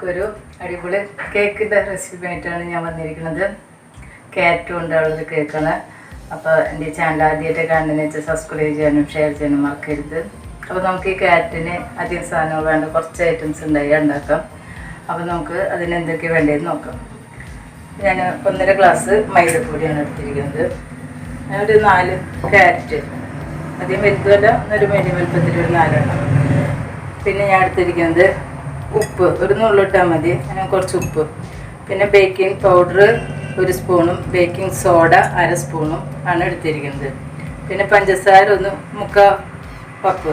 നമുക്കൊരു അടിപൊളി കേക്കിന്റെ റെസിപ്പി ആയിട്ടാണ് ഞാൻ വന്നിരിക്കുന്നത്. കാരറ്റ് കൊണ്ടുള്ളൊരു കേക്കാണ് അപ്പോൾ എന്റെ ചാനൽ ആദ്യമായിട്ട് കണ്ടെന്ന് വെച്ചാൽ സബ്സ്ക്രൈബ് ചെയ്യാനും ഷെയർ ചെയ്യാനും മറക്കരുത്. അപ്പോൾ നമുക്ക് ഈ ക്യാറ്റിന് അധികം സാധനങ്ങൾ വേണ്ട കുറച്ച് ഐറ്റംസ് ഉണ്ടായി ഉണ്ടാക്കാം. അപ്പോൾ നമുക്ക് അതിന് എന്തൊക്കെ വേണ്ടതെന്ന് നോക്കാം. ഞാൻ ഒന്നര ഗ്ലാസ് മൈദപ്പൊടിയാണ് എടുത്തിരിക്കുന്നത്. ഒരു നാല് ക്യാരറ്റ് അധികം വലുതല്ല ഒരു മീഡിയം വലുപ്പത്തിൽ ഒരു നാലെണ്ണം. പിന്നെ ഞാൻ എടുത്തിരിക്കുന്നത് ഉപ്പ് ഒരു നുള്ളിട്ടാൽ മതി. അങ്ങനെ കുറച്ച് ഉപ്പ്. പിന്നെ ബേക്കിംഗ് പൗഡർ ഒരു സ്പൂണും ബേക്കിംഗ് സോഡ അര സ്പൂണും ആണ് എടുത്തിരിക്കുന്നത്. പിന്നെ പഞ്ചസാര ഒന്ന് മുക്കാൽ കപ്പ്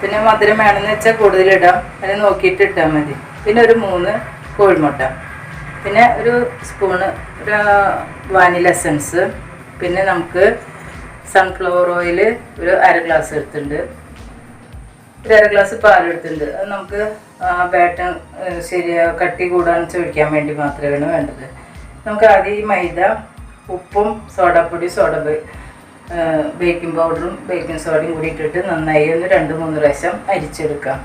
പിന്നെ മധുരം വേണമെന്ന് വെച്ചാൽ കൂടുതലിടാം അത് നോക്കിയിട്ട് ഇട്ടാൽ മതി. പിന്നെ ഒരു മൂന്ന് കോഴിമുട്ട. പിന്നെ ഒരു സ്പൂണ് ഒരു വാനില എസൻസ് പിന്നെ നമുക്ക് സൺഫ്ലവർ ഓയിൽ ഒരു അര ഗ്ലാസ് എടുത്തിട്ടുണ്ട്. ഒരു അര ഗ്ലാസ് പാൽ പാലെടുത്തിട്ടുണ്ട് അത് നമുക്ക് ബാറ്റർ ശരി കട്ടി കൂടാൻ ചോദിക്കാൻ വേണ്ടി മാത്രമാണ് വേണ്ടത്. നമുക്ക് ആദ്യം ഈ മൈദ ഉപ്പും സോഡാപ്പൊടി സോഡ ബേക്കിംഗ് പൗഡറും ബേക്കിംഗ് സോഡയും കൂടി ഇട്ടിട്ട് നന്നായി ഒന്ന് രണ്ട് മൂന്ന് പ്രാവശ്യം അരിച്ചെടുക്കാം.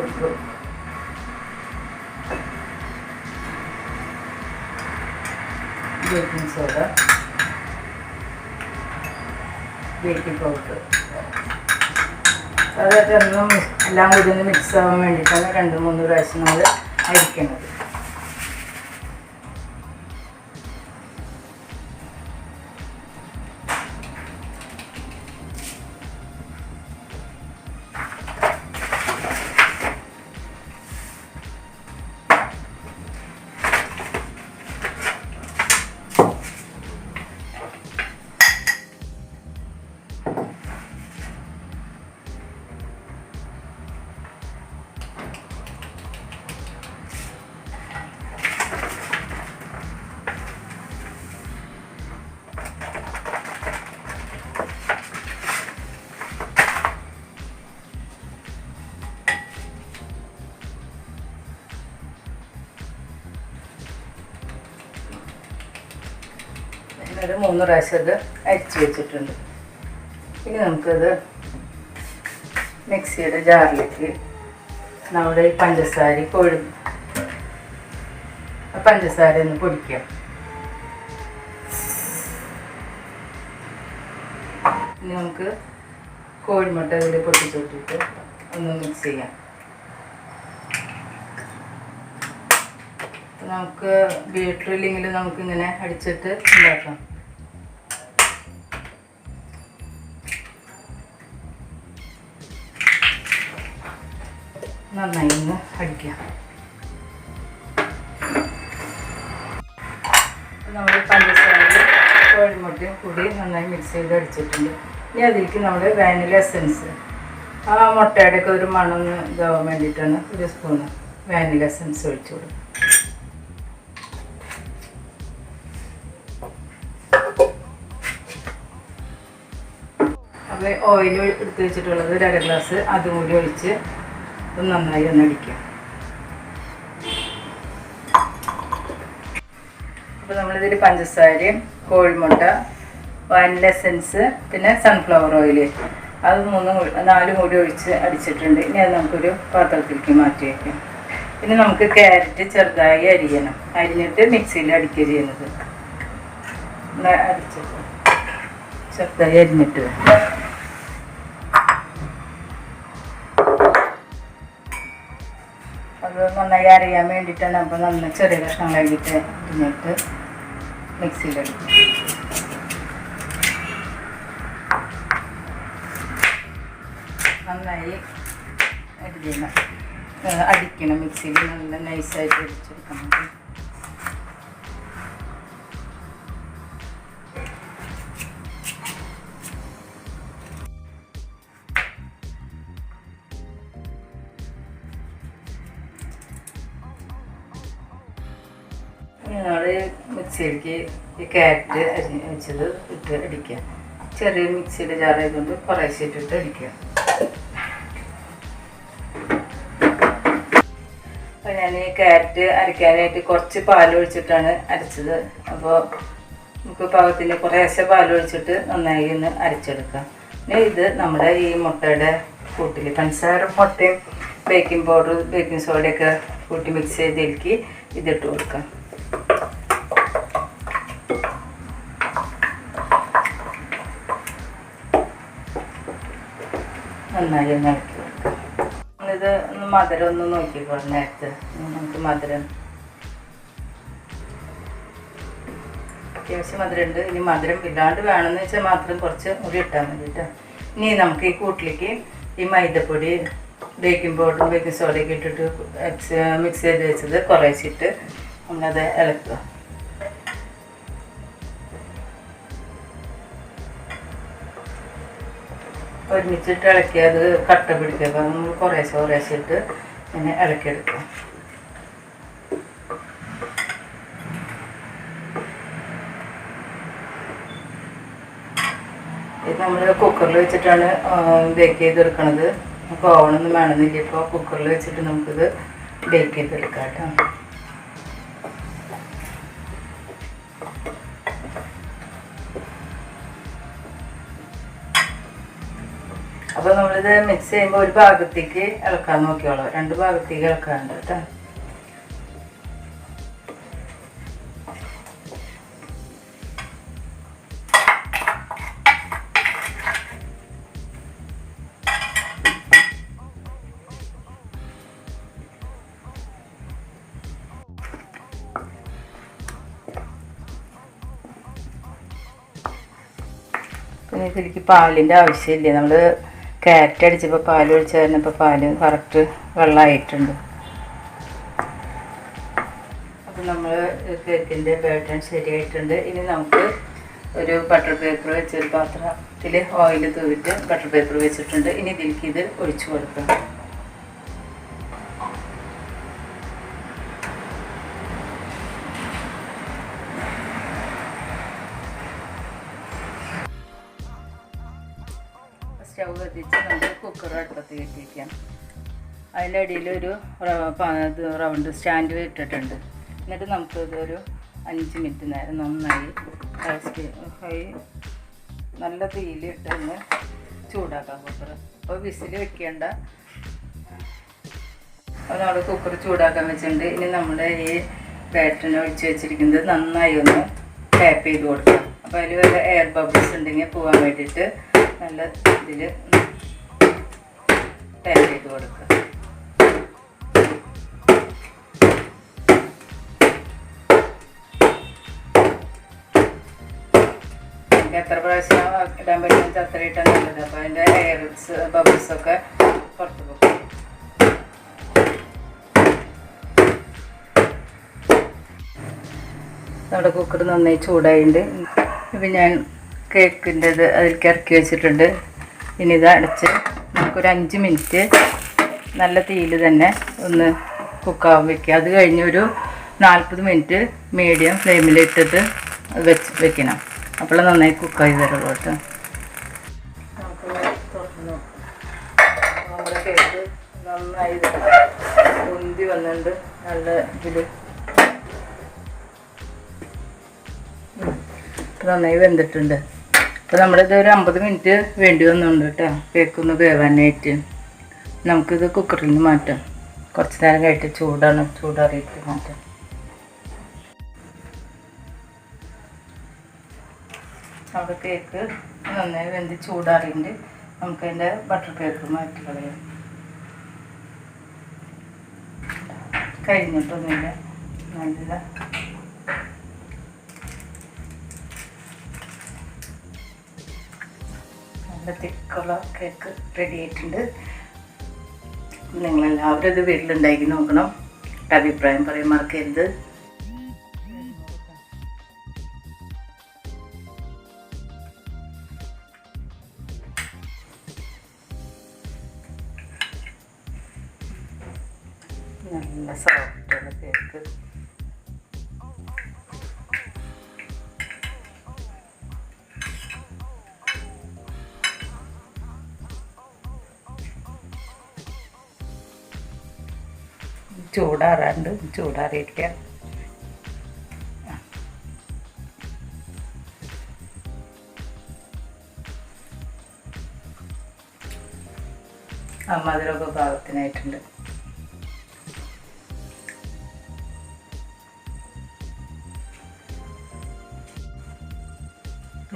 ഉപ്പ് ബേക്കിംഗ് സോഡ ബേക്കിംഗ് പൗഡർ അതൊക്കെ ഒന്നും എല്ലാം കൂടി മിക്സ് ആവാൻ വേണ്ടിയിട്ടാണ് രണ്ട് മൂന്ന് പ്രാവശ്യം നമ്മൾ അരിക്കുന്നത് ഒരു മൂന്ന് പ്രാവശ്യം അത് അരിച്ച് വെച്ചിട്ടുണ്ട്. ഇനി നമുക്കത് മിക്സിയുടെ ജാറിലേക്ക് നമ്മുടെ ഈ പഞ്ചസാര കൊഴു. പഞ്ചസാര ഒന്ന് പൊടിക്കാം. ഇനി നമുക്ക് കോഴിമുട്ട ഇതിൽ പൊട്ടിച്ചോട്ടിട്ട് ഒന്ന് മിക്സ് ചെയ്യാം. നമുക്ക് ബീറ്ററില്ലെങ്കിൽ നമുക്ക് ഇങ്ങനെ അടിച്ചിട്ട് ഉണ്ടാക്കാം. നന്നായി ഒന്ന് അടിക്കാം. നമ്മൾ പഞ്ചസാരയും കോഴിമുട്ടയും കൂടി നന്നായി മിക്സ് ചെയ്ത് അടിച്ചിട്ടുണ്ട്. ഇനി അതിലേക്ക് നമ്മൾ വാനില എസൻസ് ആ മുട്ടയുടെ ഒക്കെ ഒരു മണം ഇതാവാൻ വേണ്ടിയിട്ടാണ് ഒരു സ്പൂണ് വാനില എസൻസ് ഒഴിച്ചു കൊടുക്കും അപ്പോൾ ഓയിൽ എടുത്ത് വെച്ചിട്ടുള്ളത് ഒരു അര ഗ്ലാസ് അതും കൂടി ഒഴിച്ച് ഒന്ന് നന്നായി ഒന്ന് അടിക്കാം അപ്പോൾ നമ്മളിതിൽ പഞ്ചസാരയും കോഴിമുട്ട വാനില എസൻസ് പിന്നെ സൺഫ്ലവർ ഓയിൽ അത് മൂന്നും നാല് കൂടി ഒഴിച്ച് അടിച്ചിട്ടുണ്ട്. ഇനി അത് നമുക്കൊരു പാത്രത്തിലേക്ക് മാറ്റി വയ്ക്കാം പിന്നെ നമുക്ക് ക്യാരറ്റ് ചെറുതായി അരിയണം. അരിഞ്ഞിട്ട് മിക്സിയിൽ അടിക്കുക ചെയ്യുന്നത്. ഒന്ന് ചെറുതായി അരിഞ്ഞിട്ട്. അത് നന്നായി അറിയാൻ വേണ്ടിയിട്ടാണ് അപ്പോൾ നന്ന ചെറിയ കഷ്ണങ്ങളാക്കിയിട്ട് അരിഞ്ഞിട്ട് മിക്സിയിലെടുക്കും നന്നായി അടിക്കണം. മിക്സിയിൽ നല്ല നൈസായിട്ട് അടിച്ചെടുക്കണം. മിക്സിയിലേക്ക് ഈ ക്യാരറ്റ് അരി വെച്ചത് ഇട്ട് അടിക്കുക. ചെറിയ മിക്സിയുടെ ജാറായതുകൊണ്ട് കുറേശ്ശെ ഇട്ടിട്ട് അടിക്കുക. അപ്പോൾ ഞാൻ ഈ ക്യാരറ്റ് അരയ്ക്കാനായിട്ട് കുറച്ച് പാൽ ഒഴിച്ചിട്ടാണ് അരച്ചത്. അപ്പോൾ നമുക്ക് പാകത്തിന് കുറേശ്ശെ പാൽ ഒഴിച്ചിട്ട് നന്നായി ഒന്ന് അരച്ചെടുക്കാം. പിന്നെ ഇത് നമ്മുടെ ഈ മുട്ടയുടെ കൂട്ടിൽ പഞ്ചസാര മുട്ടയും ബേക്കിംഗ് പൗഡർ ബേക്കിംഗ് സോഡയൊക്കെ കൂട്ടി മിക്സ് ചെയ്തിലേക്ക് ഇതിട്ട് കൊടുക്കാം. നന്നായി ഒന്ന് ഇളക്കി ഇത് ഒന്ന് മധുരം ഒന്ന് നോക്കിക്കോളൂ നേരത്തെ. നമുക്ക് മധുരം. അത്യാവശ്യം മധുരം ഉണ്ട് ഇനി മധുരം ഇല്ലാണ്ട് വേണമെന്ന് വെച്ചാൽ മാത്രം കുറച്ച് കൂടി ഇട്ടാൽ മതി കേട്ടോ. ഇനി നമുക്ക് ഈ കൂട്ടിലേക്ക് ഈ മൈദപ്പൊടി ബേക്കിംഗ് പൗഡർ ബേക്കിംഗ് സോഡയൊക്കെ ഇട്ടിട്ട് മിക്സ് ചെയ്ത് വെച്ചത് കുറേശ്ശിട്ട് നമ്മളത് ഇളക്കുക. ഒരുമിച്ചിട്ട് ഇളക്കി അത് കട്ട പിടിക്കുക അപ്പം നമ്മൾ കുറേശ്ശെ കുറേശ്ശെ ഇട്ട് ഇങ്ങനെ ഇളക്കിയെടുക്കും. ഇത് നമ്മൾ കുക്കറിൽ വെച്ചിട്ടാണ് ബേക്ക് ചെയ്തെടുക്കണത്. നമുക്ക് ഓവണൊന്നും വേണമെന്നില്ല. ഇപ്പോൾ കുക്കറിൽ വെച്ചിട്ട് നമുക്കിത് ബേക്ക് ചെയ്തെടുക്കാം കേട്ടോ. നമ്മളിത് മിക്സ് ചെയ്യുമ്പോൾ ഒരു ഭാഗത്തേക്ക് ഇളക്കാൻ നോക്കിയോളൂ രണ്ട് ഭാഗത്തേക്ക് ഇളക്കാറുണ്ട് കേട്ടോ. പിന്നെ ഇതിലേക്ക് പാലിന്റെ ആവശ്യമില്ലേ? നമ്മൾ ക്യാരറ്റ് അടിച്ചപ്പോൾ പാൽ ഒഴിച്ച് കഴിഞ്ഞപ്പോൾ പാൽ കറക്റ്റ് വെള്ളമായിട്ടുണ്ട് അപ്പം നമ്മൾ കേക്കിന്റെ ബാറ്റൺ ശരിയായിട്ടുണ്ട്. ഇനി നമുക്ക് ഒരു ബട്ടർ പേപ്പർ വെച്ചൊരു പാത്രത്തിൽ ഓയിൽ തൂവിട്ട് ബട്ടർ പേപ്പർ വെച്ചിട്ടുണ്ട്. ഇനി ഇതിലേക്ക് ഇത് ഒഴിച്ചു കൊടുക്കാം. സ്റ്റൗ കത്തിച്ച് നമുക്ക് കുക്കർ അടുപ്പത്ത് കയറ്റിയിരിക്കാം അതിന്റെ അടിയിൽ ഒരു റൗണ്ട് സ്റ്റാൻഡ് ഇട്ടിട്ടുണ്ട്. എന്നിട്ട് നമുക്ക് ഇതൊരു അഞ്ച് മിനിറ്റ് നേരം നന്നായി ഹൈ നല്ല തീയിലിട്ട് ഇട്ടൊന്ന് ചൂടാക്കാം കുക്കർ അപ്പോൾ വിസിൽ വെക്കേണ്ട അപ്പോൾ നമ്മൾ കുക്കർ ചൂടാക്കാൻ വെച്ചിട്ടുണ്ട്. ഇനി നമ്മുടെ ഈ ബാറ്ററിനെ ഒഴിച്ച് വെച്ചിരിക്കുന്നത് നന്നായി ഒന്ന് ടാപ്പ് ചെയ്ത് കൊടുക്കാം. അപ്പോൾ അതിൽ വല്ല എയർ ബബിൾസ് ഉണ്ടെങ്കിൽ പോകാൻ വേണ്ടിയിട്ട് നല്ല ഇതിൽ ടാപ്പ് ചെയ്ത് കൊടുക്കുക. എത്ര പ്രാവശ്യം ഇടാൻ പറ്റുന്ന അത്ര ഇട്ടാൽ നല്ലത്. അപ്പോൾ അതിന്റെ ഹെയർസ് ബബിൾസ് ഒക്കെ പുറത്ത് പോകും. നമ്മുടെ കുക്കർ നന്നായി ചൂടായിട്ടുണ്ട് ഇപ്പം ഞാൻ കേക്കിന്റെ ഇത് അതിലേക്ക് ഇറക്കി വെച്ചിട്ടുണ്ട്. ഇനി ഇത് അടച്ച് നമുക്കൊരു അഞ്ച് മിനിറ്റ് നല്ല തീയിൽ തന്നെ ഒന്ന് കുക്കാവാൻ വെക്കുക. അത് കഴിഞ്ഞ് ഒരു നാൽപ്പത് മിനിറ്റ് മീഡിയം ഫ്ലെയിമിലിട്ടിട്ട് വെച്ച് വെക്കണം. അപ്പോൾ നന്നായി കുക്കായി വരുള്ളൂ കേട്ടോ. നമ്മുടെ കേക്ക് നന്നായി ഉന്തി വന്നിട്ടുണ്ട്. നല്ല ഇതിൽ നന്നായി വെന്തിട്ടുണ്ട്. അപ്പോൾ നമ്മളിത് ഒരു അമ്പത് മിനിറ്റ് വേണ്ടി വന്നുണ്ട് കേട്ടോ. കേക്കൊന്ന് വേവാനായിട്ട്. നമുക്കിത് കുക്കറിൽ നിന്ന് മാറ്റാം. കുറച്ച് നേരം കഴിഞ്ഞിട്ട് ചൂടാണ്. ചൂടാറിയിട്ട് മാറ്റാം. നമ്മുടെ കേക്ക് നന്നായി വെന്ത് ചൂടാറിയിട്ട് നമുക്കതിന്റെ ബട്ടർ കേക്ക് മാറ്റി കളയാം. കഴിഞ്ഞിട്ടൊന്നുമില്ല. നല്ല നല്ല തിക്കുള്ള കേക്ക് റെഡി ആയിട്ടുണ്ട്. നിങ്ങളെല്ലാവരും ഇത് വീട്ടിലുണ്ടാക്കി നോക്കണം. അഭിപ്രായം പറയാൻ മറക്കരുത്. നല്ല സോഫ്റ്റുള്ള കേക്ക്. ചൂടാറാണ്ട് ചൂടാറിയിരിക്കുക ആ മധുരമൊക്കെ പാകത്തിനായിട്ടുണ്ട്.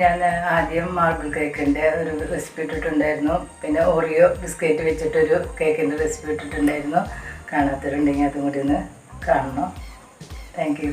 ഞാൻ ആദ്യം മാർബിൾ കേക്കിന്റെ ഒരു റെസിപ്പി ഇട്ടിട്ടുണ്ടായിരുന്നു. പിന്നെ ഓറിയോ ബിസ്ക്കറ്റ് വെച്ചിട്ടൊരു കേക്കിന്റെ റെസിപ്പി ഇട്ടിട്ടുണ്ടായിരുന്നു. കാണാത്തവരുണ്ടെങ്കിൽ അതും കൂടി ഒന്ന് കാണണം. Thank you